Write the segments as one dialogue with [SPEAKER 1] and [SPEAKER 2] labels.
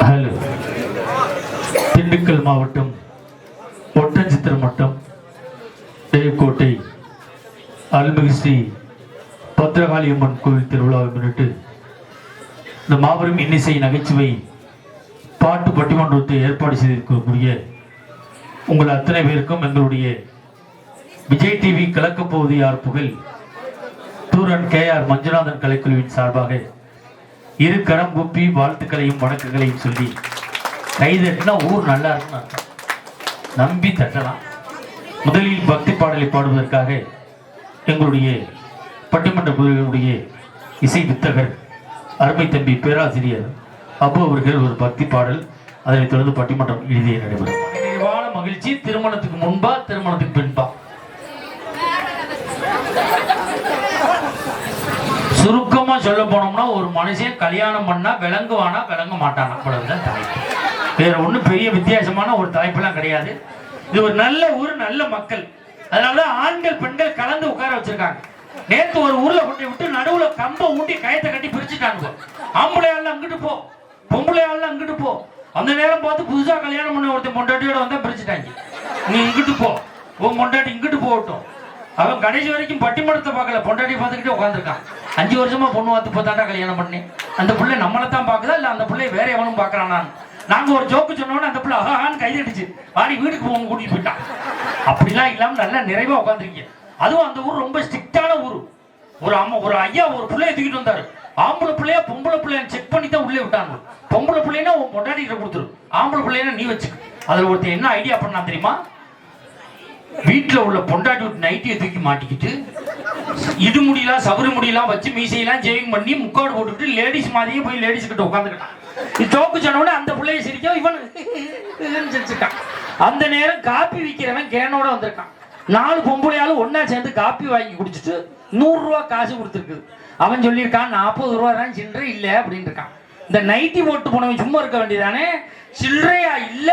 [SPEAKER 1] Hello. Dindigul மாவட்டம் ஒட்டஞ்சித்திரம் மட்டம் தேவக்கோட்டை அருள்மிகு ஸ்ரீ பத்ரகாளி அம்மன் கோவில் திருவிழாவை முன்னிட்டு இந்த மாபெரும் இன்னிசை நகைச்சுவை பாட்டு பட்டிமன்றத்தை ஏற்பாடு செய்திருக்கக்கூடிய உங்கள் அத்தனை பேருக்கும் எங்களுடைய Vijay TV கலக்கப் Povathu Yaar Pugazh Thooran K R Manjunathan கலைக்குழுவின் சார்பாக இரு கரம் குப்பி வாழ்த்துக்களையும் வணக்கங்களையும் சொல்லி கைதட்டினா ஊர் நல்லா இருக்குன்னு நம்பி தட்டலாம். முதலில் பக்தி பாடலை பாடுவதற்காக எங்களுடைய பட்டிமன்ற குழுவினுடைய இசை வித்தகர் அருமை தம்பி பேராசிரியர் அப்போ அவர்கள் ஒரு பக்தி பாடல் அதனைத் தொடர்ந்து பட்டிமன்றம் எழுதிய நடைபெறும். மகிழ்ச்சி திருமணத்துக்கு முன்பா திருமணத்துக்கு பின்பா. சுருக்கமா சொல்ல போனோம்னா ஒரு மனுஷன் கல்யாணம் பண்ணா விளங்குவானா விளங்க மாட்டானா? அவ்வளவுதான் தலைப்பு. வேற ஒன்றும் பெரிய வித்தியாசமான ஒரு தலைப்பெல்லாம் கிடையாது. இது ஒரு நல்ல ஊர் நல்ல மக்கள். அதனாலதான் ஆண்கள் பெண்கள் கலந்து உட்கார வச்சிருக்காங்க. நேத்து ஒரு ஊர்ல கொண்டு விட்டு நடுவுல கம்ப ஊட்டி கயத்தை கட்டி பிரிச்சுட்டாங்க ஆம்பளை ஆள் அங்கிட்டு போ பொம்பளை ஆள் அங்கிட்டு போ. அந்த நேரம் பார்த்து புதுசா கல்யாணம் பண்ண ஒருத்தன் பொண்டாட்டியோட வந்தா பிரிச்சுட்டாங்க. நீ இங்கிட்டு போ. உன் பொண்டாட்டி இங்கிட்டு போகட்டும். அவன் கடைசி வரைக்கும் பட்டிமடத்தை பார்க்கல. பொண்டாட்டி பார்த்துக்கிட்டே உட்காந்துருக்கான் அஞ்சு வருஷமா பொண்ணு பார்த்து பார்த்தாட்டா கல்யாணம் பண்ணி அந்த பிள்ளை நம்மளை தான் பார்க்குதா? இல்லை அந்த பிள்ளை வேற எவனும் பார்க்குறான் நான்? நாங்கள் ஒரு ஜோக்கு சொன்னோன்னு அந்த பிள்ளை அஹான்னு கை தட்டுச்சு வாடி வீட்டுக்கு போங்க கூட்டிட்டு போயிட்டான். அப்படிலாம் இல்லாமல் நல்லா நிறைவாக உட்காந்துருக்கீங்க அதுவும் அந்த ஊர் ரொம்ப ஸ்ட்ரிக்டான ஊர். ஒரு அம்மா ஒரு ஐயா ஒரு பிள்ளைய தூக்கிட்டு வந்தாரு. ஆம்பளை பிள்ளையா பொம்பளை பிள்ளைய செக் பண்ணி தான் உள்ளே விட்டாங்க. பொம்பளை பிள்ளைனா உன் பொண்டாட்டிகிட்ட கொடுத்துரு. ஆம்பளை பிள்ளைனா நீ வச்சுக்க. அதுல ஒருத்தர் என்ன ஐடியா பண்ணா தெரியுமா? வீட்டுல உள்ள பொண்டாட்டி விட்டு நைட்டியை தூக்கி மாட்டிக்கிட்டு இது முடியலாம் சபரி முடியலாம் வச்சு மீசையெல்லாம் ஜெயிங் பண்ணி முக்காடு போட்டுக்கிட்டு லேடிஸ் மாதிரியே போய் லேடிஸ் கிட்ட உட்காந்துக்கிட்டான் இது ஜோக்கு சொன்ன அந்த பிள்ளைய சிரிக்க இவன் சிரிச்சுட்டான். அந்த நேரம் காப்பி விற்கிறவன் கேனோட வந்திருக்கான். நாலு பொம்பளையாலும் ஒன்னா சேர்ந்து காப்பி வாங்கி குடிச்சிட்டு நூறு ரூபா காசு கொடுத்துருக்குது அவன் சொல்லியிருக்கான் நாற்பது ரூபா தான் சில்லறை இல்லை அப்படின்னு இருக்கான் இந்த நைட்டி போட்டு போனவன் சும்மா இருக்க வேண்டியதானே? சில்லறையா இல்ல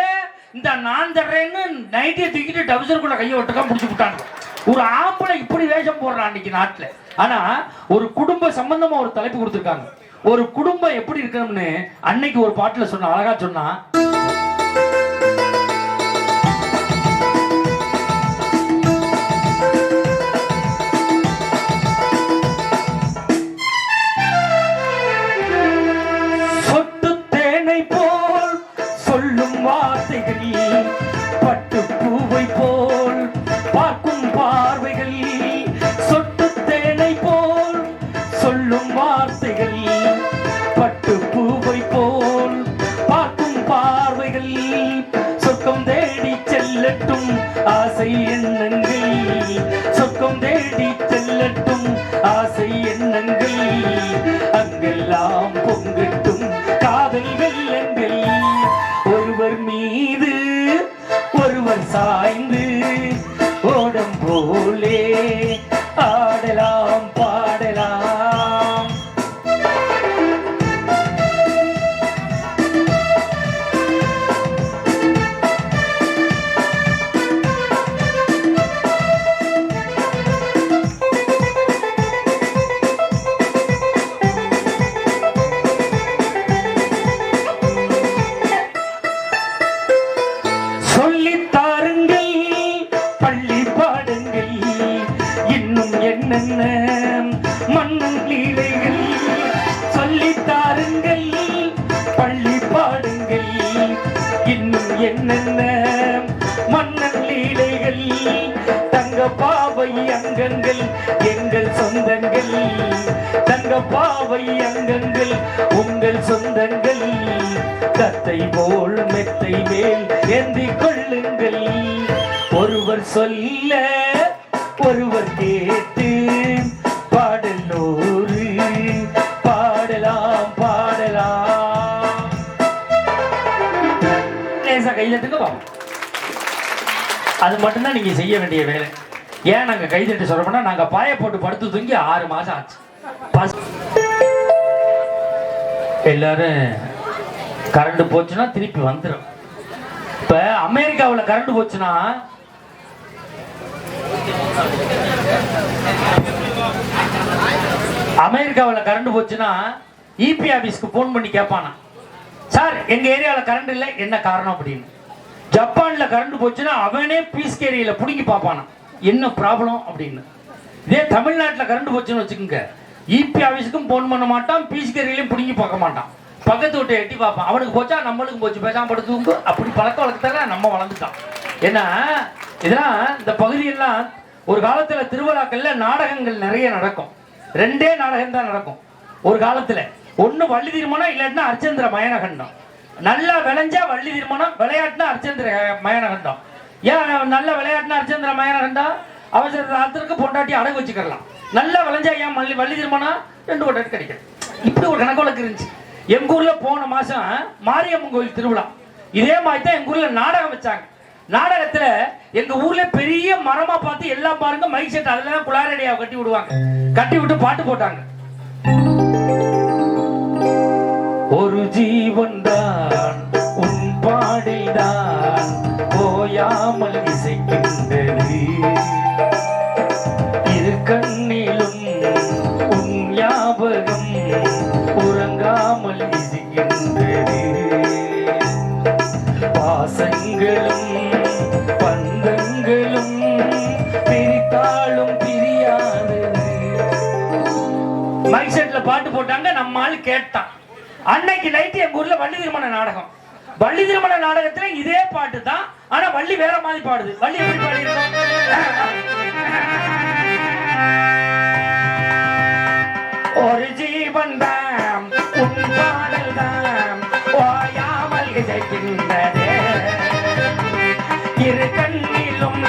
[SPEAKER 1] இந்த நான் தர்றேன்னு நைட்டியை தூக்கிட்டு டவுசருக்குள்ள கையை ஒட்டுக்கா முடிச்சு விட்டாங்க. ஒரு ஆம்பளை இப்படி வேஷம் போடுறான் அன்னைக்கு நாட்டுல. ஆனா ஒரு குடும்ப சம்பந்தமா ஒரு தலைப்பு கொடுத்துருக்காங்க. ஒரு குடும்பம் எப்படி இருக்கணும்னு அன்னைக்கு ஒரு பாட்டுல சொன்ன அழகா சொன்னா செல்லட்டும் ஆசை தங்க பாவை அங்கங்கள் எங்கள் சொந்தங்கள். தங்க பாவை அங்கங்கள் உங்கள் சொந்தங்கள். தத்தை போல் மெத்தை மேல் ஏந்தி கொள்ளுங்கள். ஒருவர் சொல்ல ஒருவர் கேட்டு பாடலோரு பாடலாம் பாடலாம். கையில் கைதட்டுங்க அது மட்டும்தான் நீங்க செய்ய வேண்டிய வேலை. ஏன் நாங்க கைதட்டு சொல்றோம்னா நாங்க பாய போட்டு படுத்து தூங்கி ஆறு மாசம் ஆச்சு. எல்லாரும் கரண்ட் போச்சுன்னா திருப்பி வந்துடும் இப்ப அமெரிக்காவில் கரண்ட் போச்சுன்னா அமெரிக்காவில் கரண்ட் போச்சுன்னா இபி ஆபீஸ்க்கு ஃபோன் பண்ணி கேட்பானா சார் எங்க ஏரியாவில் கரண்ட் இல்லை? என்ன காரணம்? அப்படின்னு. ஜப்பான்ல கரண்ட் போச்சுன்னா அவனே பீஸ் கேரியில புடுங்கி பார்ப்பானா. என்ன ப்ராப்ளம் அப்படின்னு. இதே தமிழ்நாட்டில் கரண்ட் போச்சுன்னு வச்சுக்கோங்க. இபி ஆஃபீஸுக்கும் போன் பண்ண மாட்டான் பீஸ் கேரியிலையும் பார்க்க மாட்டான். பக்கத்து வீட்டை எட்டி பார்ப்பான். அவனுக்கு போச்சா நம்மளுக்கும் போச்சு. பேசாம படுத்துங்க அப்படி பழக்க வழக்கத்தால நம்ம வளர்ந்துட்டான் ஏன்னா இதெல்லாம் இந்த பகுதியெல்லாம் ஒரு காலத்தில் திருவிழாக்கள்ல நாடகங்கள் நிறைய நடக்கும். ரெண்டே நாடகம் தான் நடக்கும். ஒரு காலத்தில். ஒன்று வள்ளி திருமணம் இல்லாட்டினா அர்ச்சந்திர மயனகண்டம். நல்லா விளைஞ்சா வள்ளி திருமணம் விளையாட்டுனா அர்ச்சந்திர மயனகண்டம். ஏன் நல்ல விளையாட்டுனா அர்ச்சந்திர இருந்தா அவசர ராத்திருக்கு பொண்டாட்டி அடகு வச்சுக்கலாம் நல்லா விளைஞ்சா ஏன் மல்லி வள்ளி திருமணம் ரெண்டு பொண்டாட்டி கிடைக்கும். இப்படி ஒரு கணக்கு வழக்கு இருந்துச்சு. எங்க ஊர்ல போன மாசம் மாரியம்மன் கோயில் திருவிழா. இதே மாதிரி தான் எங்க ஊர்ல நாடகம் வச்சாங்க. நாடகத்துல எங்க ஊர்ல பெரிய மரமா பார்த்து எல்லாம் பாருங்க மைக் செட் அதுல குளாரடியா கட்டி விடுவாங்க. கட்டி விட்டு பாட்டு போட்டாங்க. ஒரு ஜீவன் தான் ஓயாமல் இசைக்கின்றது இரு கண்ணிலும் உன் ஞாபகம் உறங்காமல் இசைக்கின்றது பாசங்களும் பந்தங்களும் பிரித்தாலும் பிரியாது மைக் செட்ல பாட்டு போட்டாங்க நம்ம கேட்டான். அன்னைக்கு நைட்டு எங்க ஊர்ல வள்ளி திருமண நாடகம். வள்ளி திருமண நாடகத்துல இதே பாட்டு தான் ஆனா வள்ளி வேற மாதிரி பாடுது. வள்ளி எப்படி பாடி ஒரு ஜீவன் தான் உன் பாடல் தான் ஓயாமல் இசைக்கின்றது. இரு கண்ணிலும்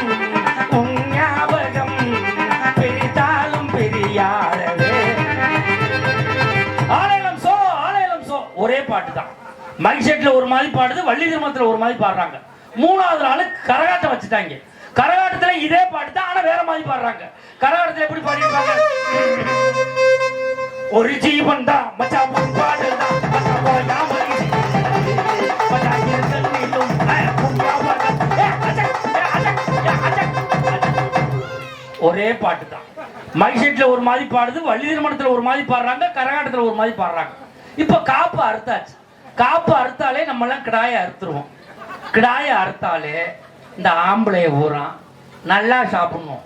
[SPEAKER 1] உன் ஞாபகம் பிரித்தாலும் பிரியாதது. ஆலயம் சோ ஆலயம் சோ. ஒரே பாட்டு தான். மைக் ஒரு மாதிரி பாடுது வள்ளி திருமணத்துல ஒரு மாதிரி பாடுறாங்க. மூணாவது நாள் கரகாட்டம் வச்சுட்டாங்க. கரகாட்டத்துல இதே பாட்டு தான் ஆனா வேற மாதிரி பாடுறாங்க. கரகாட்டத்துல எப்படி பாடிருப்பாங்க ஒரு ஜீவன் தான் மச்சான் பாடல் ஒரே பாட்டு தான். மைசெட்ல ஒரு மாதிரி பாடுது வள்ளி திருமணத்துல ஒரு மாதிரி பாடுறாங்க கரகாட்டத்துல ஒரு மாதிரி பாடுறாங்க. இப்ப காப்பு அறுத்தாச்சு. காப்பு அறுத்தாலே நம்ம எல்லாம் கிடாய அறுத்துருவோம். கிடாய அறுத்தாலே இந்த ஆம்பளைய ஊறான். நல்லா சாப்பிடணும்.